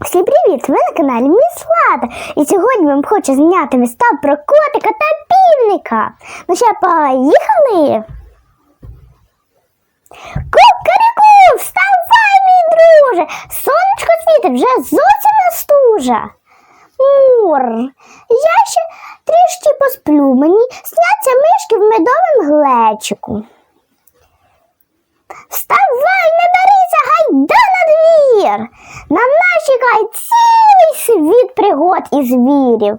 Всім привіт! Ви на каналі Міс Лада. І сьогодні вам хочу зняти виставу про котика та півника. Ну що, поїхали? Кукаріку, вставай, мій друже! Сонечко світить вже зовсім не стужа. Мур, я ще трішки посплю, мені сняться мишки в медовому глечику. Вставай, не берися, гайда на двір. На чекає цілий світ пригод і звірів.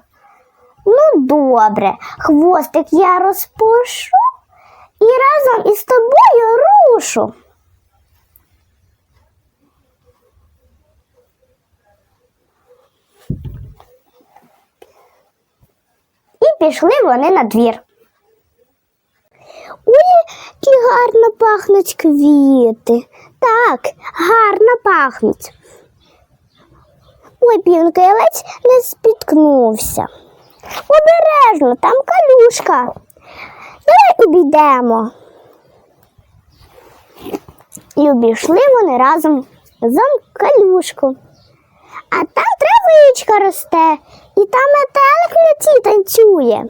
Ну, добре, хвостик я розпушу і разом із тобою рушу. І пішли вони на двір. Ой, які гарно пахнуть квіти. Так, гарно пахнуть. Ой, півника, ледь не спіткнувся. Обережно, там калюшка. Давай обійдемо. І обійшли вони разом за калюшку. А там травичка росте, і там метелик вночі танцює.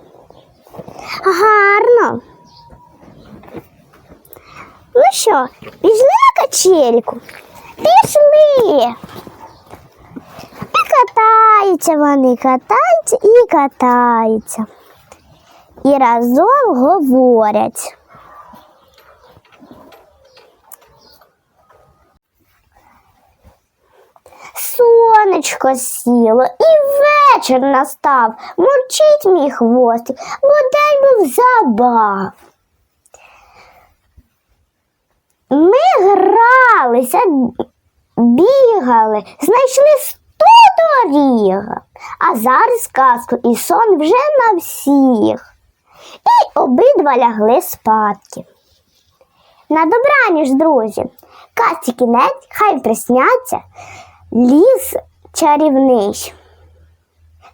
Гарно. Ну що, пішли на качельку? Пішли. Катаються вони, катаються і катаються. І разом говорять. Сонечко сіло, і вечір настав. Мурчить мій хвостик, бо день був забав. Ми гралися, бігали, знайшли доріг, а зараз казку і сон вже на всіх. І обидва лягли спадки. На добраніч, друзі, казці кінець, хай присняться, ліс чарівний.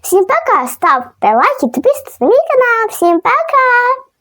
Всім пока, ставте лайки, підписуйтесь на мій канал. Всім пока!